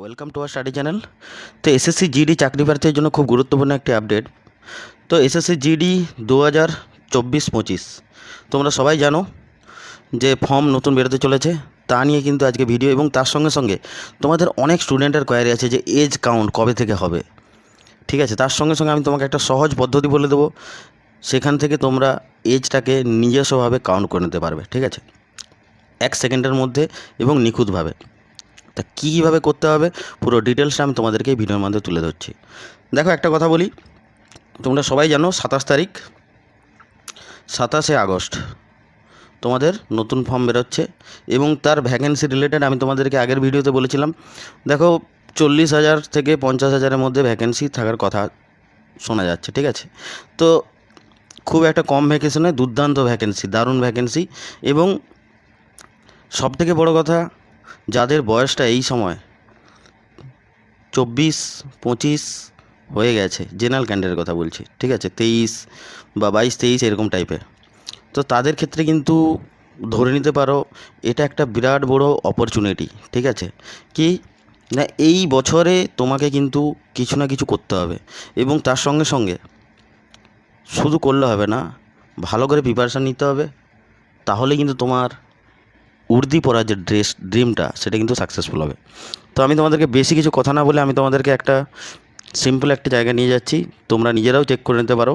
Welcome to R study channel তো SSC GD চাকরি প্রার্থীর জন্য খুব গুরুত্বপূর্ণ একটি আপডেট তো এসএসসি জিডি দু হাজার চব্বিশ পঁচিশ। তোমরা সবাই জানো যে ফর্ম নতুন বেরোতে চলেছে। তা নিয়ে কিন্তু আজকে ভিডিও এবং তার সঙ্গে সঙ্গে তোমাদের অনেক স্টুডেন্টের কোয়ারি আছে যে এজ কাউন্ট কবে থেকে হবে। ঠিক আছে, তার সঙ্গে সঙ্গে আমি তোমাকে একটা সহজ পদ্ধতি বলে দেবো। সেখান থেকে তোমরা এজটাকে নিজস্বভাবে কাউন্ট করে নিতে পারবে। ঠিক আছে? এক সেকেন্ডের মধ্যে এবং নিখুঁতভাবে। তা কীভাবে করতে হবে, পুরো ডিটেলসটা আমি তোমাদেরকে ভিডিওর মধ্যে তুলে ধরছি। দেখো একটা কথা বলি, তোমরা সবাই জানো সাতাশ তারিখ, সাতাশে আগস্ট, তোমাদের নতুন ফর্ম বেরোচ্ছে এবং তার ভ্যাকেন্সি রিলেটেড আমি তোমাদেরকে আগের ভিডিওতে বলেছিলাম। দেখো চল্লিশ হাজার থেকে পঞ্চাশ হাজারের মধ্যে ভ্যাকেন্সি থাকার কথা শোনা যাচ্ছে, ঠিক আছে? তো খুব একটা কম ভ্যাকেন্সি নয়, দুর্দান্ত ভ্যাকেন্সি দারুণ ভ্যাকেন্সি এবং সবথেকে বড় কথা যাদের বয়সটা এই সময় চব্বিশ, পঁচিশ হয়ে গেছে, জেনারেল ক্যান্ডিডেটের কথা বলছি, ঠিক আছে? তেইশ বা বাইশ, তেইশ এরকম টাইপের তো তাদের ক্ষেত্রে কিন্তু ধরে নিতে পারো, এটা একটা বিরাট বড় অপরচুনিটি ঠিক আছে? কি না, এই বছরে তোমাকে কিন্তু কিছু না কিছু করতে হবে এবং তার সঙ্গে সঙ্গে শুধু করলে হবে না, ভালো করে প্রিপারেশান নিতে হবে, তাহলে কিন্তু তোমার উর্দি পরার যে ড্রেস, ড্রিমটা, সেটা কিন্তু সাকসেসফুল হবে। তো আমি তোমাদেরকে বেশি কিছু কথা না বলে আমি তোমাদেরকে একটা সিম্পল একটা জায়গা নিয়ে যাচ্ছি। তোমরা নিজেরাও চেক করে নিতে পারো।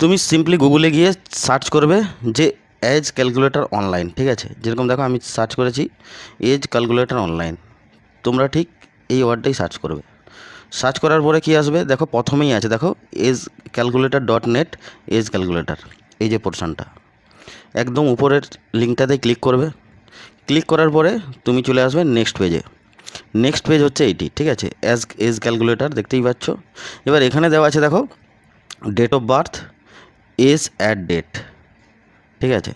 তুমি সিম্পলি গুগলে গিয়ে সার্চ করবে যে এজ ক্যালকুলেটর অনলাইন ঠিক আছে? যেরকম দেখো আমি সার্চ করেছি এজ ক্যালকুলেটর অনলাইন তোমরা ঠিক এই ওয়ার্ডটাই সার্চ করবে। সার্চ করার পরে কি আসবে? দেখো প্রথমেই আছে, দেখো age calculator dot net age calculator এই যে পোর্শনটা একদম উপরের লিঙ্কটাতে ক্লিক করবে। ক্লিক করার পরে তুমি চলে আসবে নেক্সট পেজে নেক্সট পেজ হচ্ছে এইটি, ঠিক আছে? অ্যাজ এজ ক্যালকুলেটর দেখতেই পাচ্ছ? এবার এখানে দেওয়া আছে, দেখো date of birth age at date ঠিক আছে?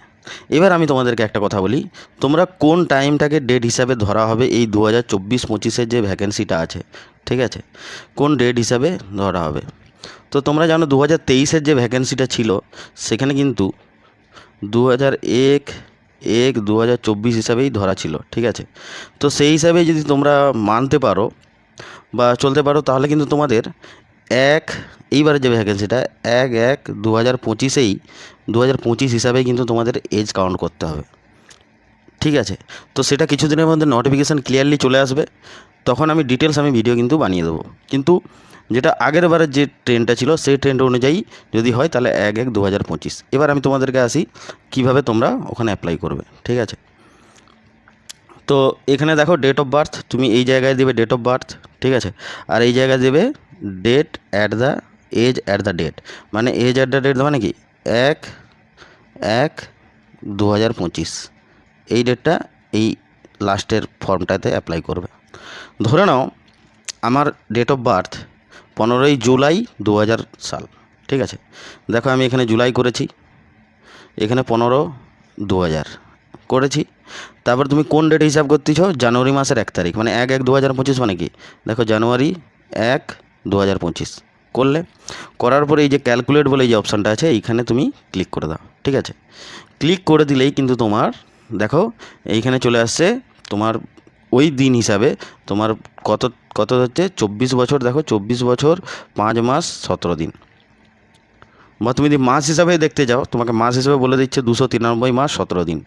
এবার আমি তোমাদেরকে একটা কথা বলি। তোমরা কোন টাইমটাকে ডেট হিসাবে ধরা হবে এই দু হাজার চব্বিশ পঁচিশের যে ভ্যাকেন্সিটা আছে, ঠিক আছে? কোন ডেট হিসাবে ধরা হবে? তো তোমরা জানো দু হাজার তেইশের যে ভ্যাকেন্সিটা ছিল, সেখানে কিন্তু দু হাজার এক এক দু হাজার চব্বিশ হিসাবেই ধরা ছিল, ঠিক আছে? তো সেই হিসাবে যদি তোমরা মানতে পারো বা চলতে পারো, তাহলে কিন্তু তোমাদের এক, এইবারে যে ভ্যাকেন্সিটা এক এক দু হাজার পঁচিশেই দু হাজার পঁচিশ হিসাবে কিন্তু তোমাদের এজ কাউন্ট করতে হবে। ঠিক আছে? তো সেটা কিছুদিনের মধ্যে নোটিফিকেশান ক্লিয়ারলি চলে আসবে। তখন আমি ডিটেলস আমি ভিডিও কিন্তু বানিয়ে দেবো। কিন্তু যেটা আগের বারের যে ট্রেনটা ছিল, সেই ট্রেন্ড অনুযায়ী যদি হয় তাহলে এক এক দু হাজার পঁচিশ। এবার আমি তোমাদেরকে আসি কীভাবে তোমরা ওখানে অ্যাপ্লাই করবে, ঠিক আছে? তো এখানে দেখো ডেট অফ বার্থ তুমি এই জায়গায় দেবে ডেট অফ বার্থ ঠিক আছে? আর এই জায়গায় দেবে date at the age at the date মানে এজ অ্যাট দ্য ডেট মানে কি? এক এক দু হাজার পঁচিশ। এই ডেটটা এই লাস্টের ফর্মটাতে অ্যাপ্লাই করবে। ধরে নাও, আমার ডেট অফ বার্থ পনেরোই জুলাই দু হাজার সাল, ঠিক আছে? দেখো আমি এখানে জুলাই করেছি, এখানে পনেরো দু করেছি। তারপর তুমি কোন ডেট হিসাব করতেছ? জানুয়ারি মাসের এক তারিখ মানে এক এক দু হাজার পঁচিশ মানে কি? দেখো জানুয়ারি এক দু হাজার পঁচিশ করলে, করার পরে এই যে ক্যালকুলেট বলে যে অপশানটা আছে, এইখানে তুমি ক্লিক করে দাও, ঠিক আছে? ক্লিক করে দিলেই কিন্তু তোমার, দেখো, এইখানে চলে আসছে তোমার ওই দিন হিসাবে তোমার কত কত হচ্ছে? চব্বিশ বছর, দেখো, চব্বিশ বছর, পাঁচ মাস, সতেরো দিন। বা তুমি যদি মাস হিসাবে দেখতে যাও, তোমাকে মাস হিসাবে বলে দিচ্ছে দুশো তিরানব্বই মাস, সতেরো দিন।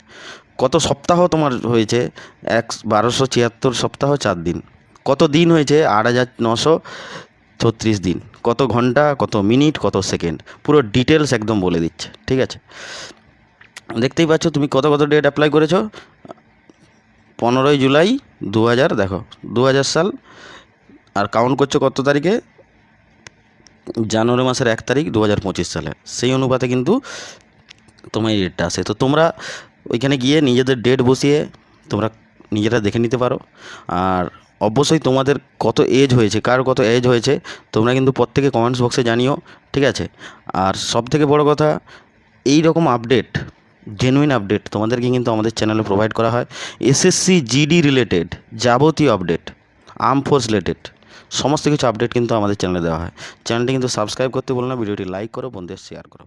কত সপ্তাহ তোমার হয়েছে? এক, বারোশো ছিয়াত্তর সপ্তাহ, চার দিন। কত দিন হয়েছে? আট হাজার নশো ছত্রিশ দিন। কত ঘণ্টা, কত মিনিট, কত সেকেন্ড? পুরো ডিটেলস একদম বলে দিচ্ছে। ঠিক আছে? দেখতেই পাচ্ছ তুমি কত কত ডেট অ্যাপ্লাই করেছ? পনেরোই জুলাই দু হাজার দেখো দু হাজার সাল। আর কাউন্ট করছ কত তারিখে? জানুয়ারি মাসের এক তারিখ দু পঁচিশ সালে। সেই অনুপাতে কিন্তু তোমার এই ডেটটা আসে তো তোমরা ওইখানে গিয়ে নিজেদের ডেট বসিয়ে তোমরা নিজেরা দেখে নিতে পারো। আর অবশ্যই তোমাদের কত এজ হয়েছে, কার কত এজ হয়েছে, তোমরা কিন্তু প্রত্যেকে কমেন্টস বক্সে জানিও, ঠিক আছে? আর সব থেকে বড় কথা এই রকম আপডেট জেনুইন আপডেট তোমাদেরকে কিন্তু আমাদের চ্যানেলে প্রোভাইড করা হয়। এসএসসি জিডি রিলেটেড যাবতীয় আপডেট আর্ম ফোর্স রিলেটেড সমস্ত কিছু আপডেট কিন্তু আমাদের চ্যানেলে দেওয়া হয়। চ্যানেলটি কিন্তু সাবস্ক্রাইব করতে বলো না, ভিডিওটি লাইক করো, বন্ধুদের শেয়ার করো।